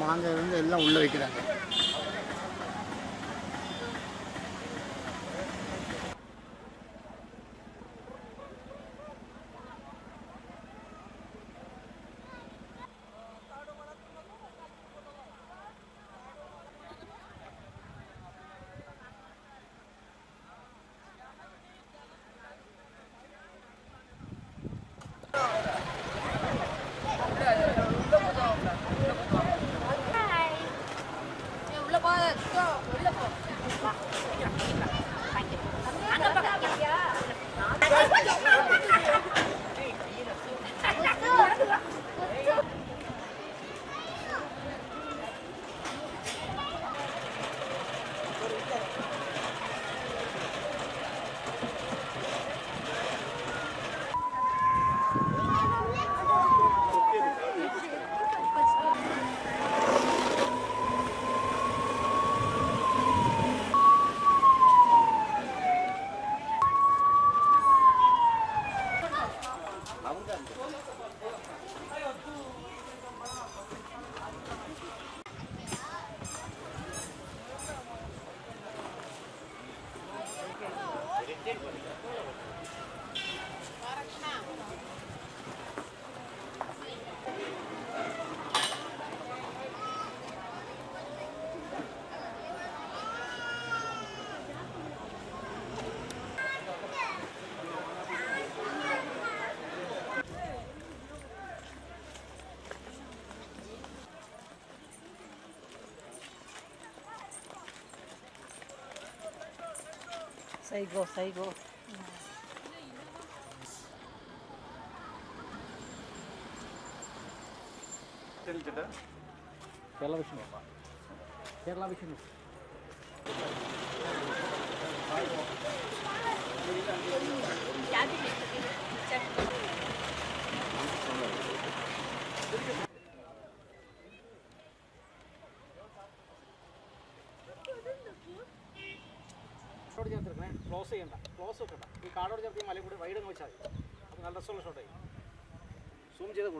மாங்காய் வந்து எல்லாம் உள்ளே வைக்கிறாங்க. Anggap Saigo, saigo. Kerala Vishnu. Kerala Vishnu. Close ചെയ്യണ്ട. ക്ലോസ് വെക്കണ്ട ഈ കാടോട് ചേർത്ത് ഈ മലയും കൂടി വൈഡ് വെച്ചാൽ മതി. അപ്പോൾ നല്ല രസമുള്ള ഷോട്ടായി സൂം ചെയ്ത്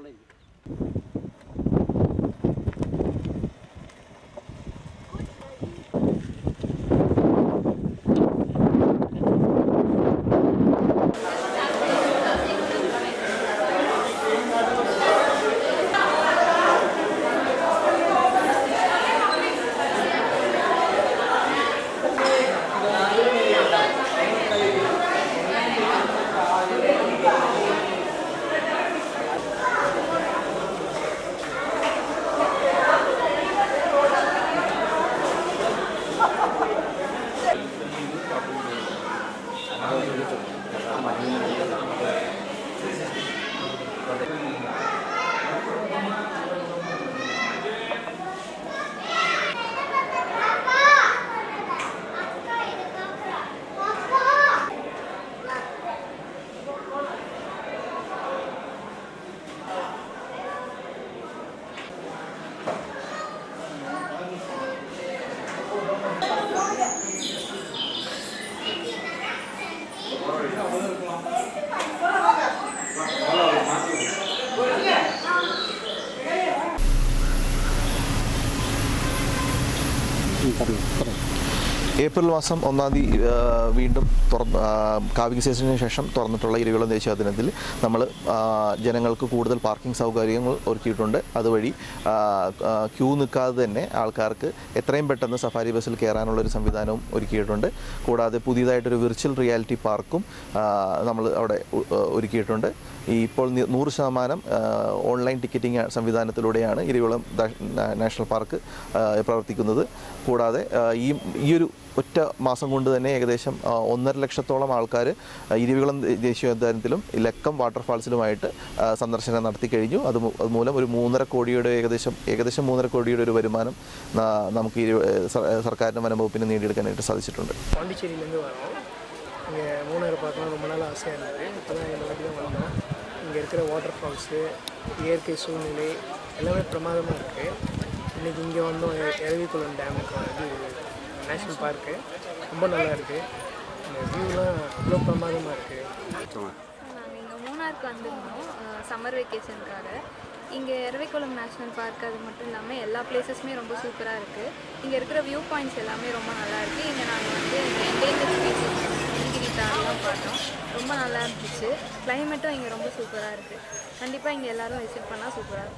Aku 的 ഏപ്രിൽ മാസം ഒന്നാം തീയതി വീണ്ടും തുറന്ന് കാവിക സീസണിന് ശേഷം തുറന്നിട്ടുള്ള ഇരുവിളം ദേശീയ ദിനത്തിൽ നമ്മൾ ജനങ്ങൾക്ക് കൂടുതൽ പാർക്കിംഗ് സൗകര്യങ്ങൾ ഒരുക്കിയിട്ടുണ്ട്. അതുവഴി ക്യൂ നിൽക്കാതെ തന്നെ ആൾക്കാർക്ക് എത്രയും പെട്ടെന്ന് സഫാരി ബസ്സിൽ കയറാനുള്ള ഒരു സംവിധാനവും ഒരുക്കിയിട്ടുണ്ട്. കൂടാതെ പുതിയതായിട്ടൊരു വിർച്വൽ റിയാലിറ്റി പാർക്കും നമ്മൾ അവിടെ ഒരുക്കിയിട്ടുണ്ട്. ഇപ്പോൾ നൂറ് ശതമാനം ഓൺലൈൻ ടിക്കറ്റിംഗ് സംവിധാനത്തിലൂടെയാണ് ഇരുവിളം നാഷണൽ പാർക്ക് പ്രവർത്തിക്കുന്നത്. കൂടാതെ ഈ ഈ ഒരു ഒറ്റ മാസം കൊണ്ട് തന്നെ ഏകദേശം ആ, ഒന്നര ലക്ഷത്തോളം ആൾക്കാർ ഇരുവികുളം ദേശീയോദ്യാനത്തിലും ലക്കം വാട്ടർഫാൾസിലുമായിട്ട് ആ, സന്ദർശനം നടത്തി കഴിഞ്ഞു അത് മൂ- അത് മൂലം ഒരു മൂന്നര കോടിയുടെ ഏകദേശം ഏകദേശം മൂന്നര കോടിയുടെ ഒരു വരുമാനം ആ, നമുക്ക് ഈ സർ- സർക്കാരിൻ്റെ വനംവകുപ്പിന് നേടിയെടുക്കാനായിട്ട് സാധിച്ചിട്ടുണ്ട് பாண்டிச்சேரியிலேருந்து வரோம் இங்கே மூணாறு பார்க்கணும் ரொம்ப நாள் ஆசையாக இருந்தது இப்போ தான் இந்த வாட்டி தான் வந்தோம் இங்கே இருக்கிற வாட்டர் ஃபால்ஸு இயற்கை சூழ்நிலை எல்லாமே பிரமாதமாக இருக்குது இன்றைக்கி இங்கே வந்தோம் எரவிக்குளம் டேமுக்கு இது நேஷ்னல் பார்க்கு. ரொம்ப நல்லா இருக்குது இந்த வியூலாம் அவ்வளோ பிரமாதமாக இருக்குது நாங்கள் இங்கே மூணாருக்கு வந்திருந்தோம். சம்மர் வெக்கேஷனுக்காக இங்கே எரவிக்குளம் நேஷ்னல் பார்க் அது மட்டும் இல்லாமல் எல்லா பிளேசஸுமே ரொம்ப சூப்பராக இருக்குது இங்கே இருக்கிற வியூ பாயிண்ட்ஸ் எல்லாமே ரொம்ப நல்லா இருக்குது இங்கே நாங்கள் வந்து என்டேஞ்சர் ஸ்பீசிஸ் நீலகிரி தாரெல்லாம் பார்த்தோம். ரொம்ப நல்லா இருந்துச்சு. கிளைமேட்டும் இங்கே ரொம்ப சூப்பராக இருக்குது கண்டிப்பாக இங்கே எல்லாரும் விசிட் பண்ணால் சூப்பராக இருக்கும்.